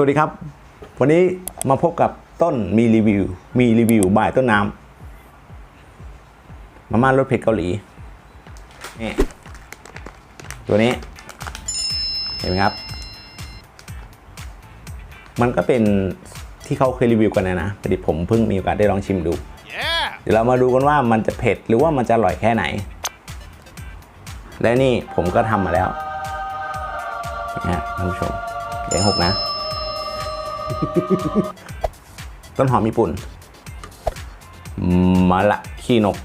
สวัสดีครับ วันนี้มาพบกับต้นมีรีวิว มีรีวิวบายต้นน้ำมาม่ารสเผ็ดเกาหลีนี่ตัวนี้ เห็นไหมครับ มันก็เป็นที่เขาเคยรีวิวกันนะนะพอดีผมเพิ่งมีโอกาสได้ลองชิมดู Yeah! เดี๋ยวเรามาดูกันว่ามันจะเผ็ดหรือว่ามันจะอร่อยแค่ไหน และนี่ผมก็ทำมาแล้วนี่ฮะท่านผู้ชมอย่าให้หกนะ ต้นหอมญี่ปุ่น มะละขี้นก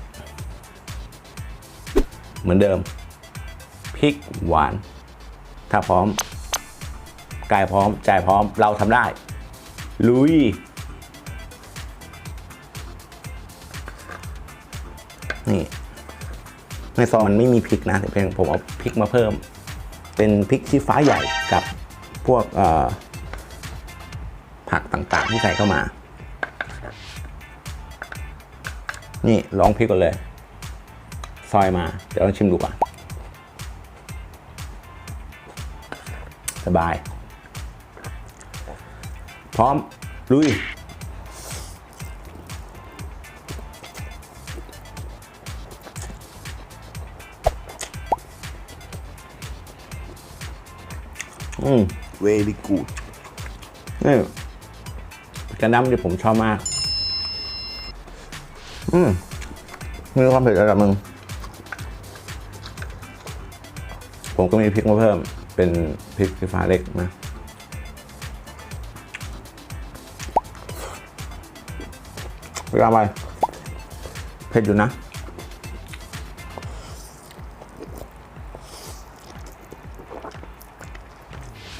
เหมือนเดิม พริกหวาน ถ้าพร้อม กายพร้อม ใจพร้อม เราทำได้ ลุย นี่ ในซองมันไม่มีพริกนะแต่เพียงผมเอาพริกมาเพิ่ม เป็นพริกชี้ฟ้าใหญ่กับพวกเอ่อ ผักต่างๆที่ใส่เข้ามา นี่ลองพริกก่อนเลย ซอยมา เดี๋ยวลองชิมดูก่อน สบาย พร้อม ลุยอืม very good นี่ กระน้ำที่ผมชอบมาก อืมมีความเผ็ดระดับหนึ่งผมก็มีพริกมาเพิ่ม เป็นพริกสีฟ้าเล็กนะเวลาไปเผ็ดอยู่นะ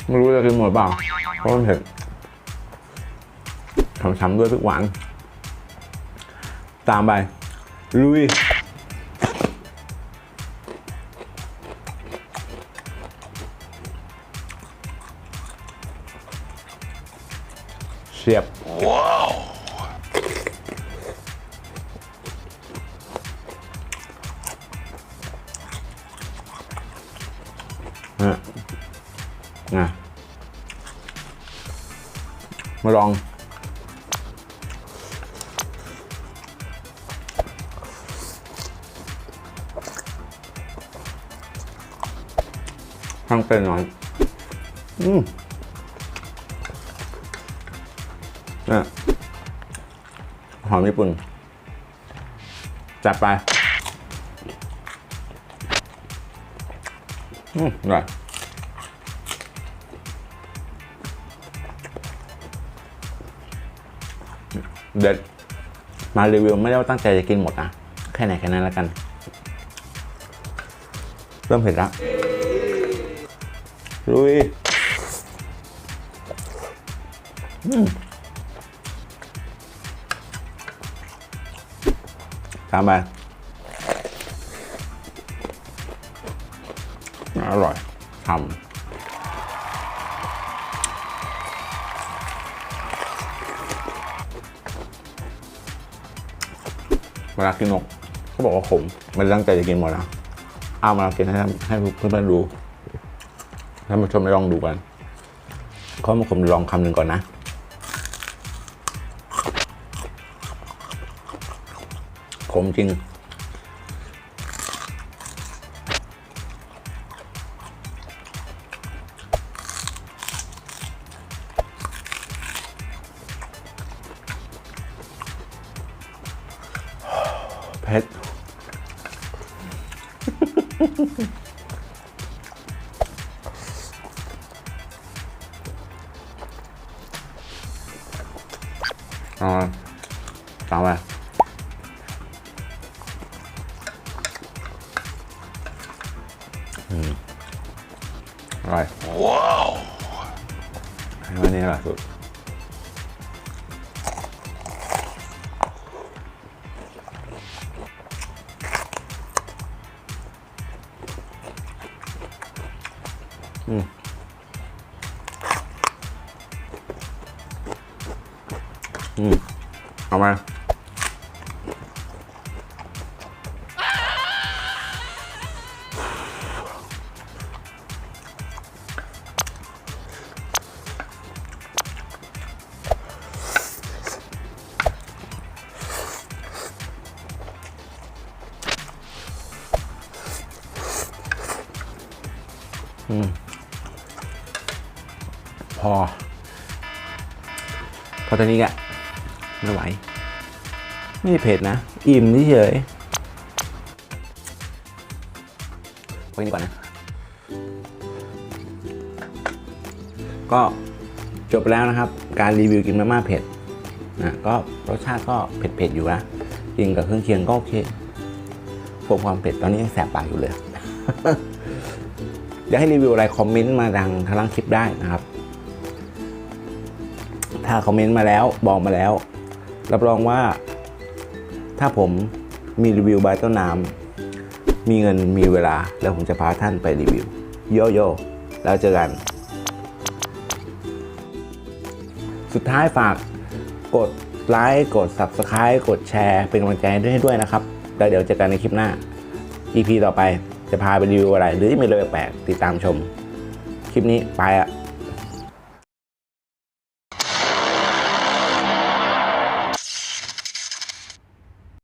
ไม่รู้จะกินหมดเปล่าเพราะมันเผ็ด ช้ำๆด้วยพริกหวาน ตามไป ลุยเสียบว้าวนะมาลอง ทั้งเป็นหน่อยอืมนะหอมญี่ปุ่น จัดไป อืมอร่อยเด็ด มารีวิวไม่ได้ว่าตั้งใจจะกินหมดนะ แค่ไหนแค่นั้นแล้วกัน เริ่มเผ็ดแล้ว ลุยอืมตามไปอร่อยทำเวลากินนกเขาบอกว่าขมไม่ได้ตั้งใจจะกินหมดนะเอามากินให้ให้เพื่อนๆดู ท่านผู้ชมลองดูกันเขามาผมลองคำหนึ่งก่อนนะ ขมจริง เผ็ด เอาละตามไปอืมอร่อยว้าววันนี้อร่อยสุดอืม เอามาพอ พอตอนนี้แหละ ไม่ไหว ไม่เผ็ดนะ อิ่มเฉยๆพอนี้ก่อนนะ ก็จบแล้วนะครับ การรีวิวกินมาม่าเผ็ดนะก็รสชาติก็เผ็ดๆอยู่นะกินกับเครื่องเคียงก็โอเคพวกความเผ็ดตอนนี้ยังแสบปากอยู่เลย อยากให้รีวิวอะไรคอมเมนต์มาดังทางล่างคลิปได้นะครับ ถ้าคอมเมนต์มาแล้วบอกมาแล้ว รับรองว่า ถ้าผมมีรีวิวบายต้นน้ำมีเงินมีเวลา แล้วผมจะพาท่านไปรีวิว โยโย่แล้วเจอกัน สุดท้ายฝากกดไลค์กด Subscribe กดแชร์เป็นกำลังใจให้ด้วยด้วยนะครับ แล้วเดี๋ยวเจอกันในคลิปหน้า EP ต่อไปจะพาไปรีวิวอะไร หรือจะมีเรื่องแปลกๆติดตามชม คลิปนี้ไปอะ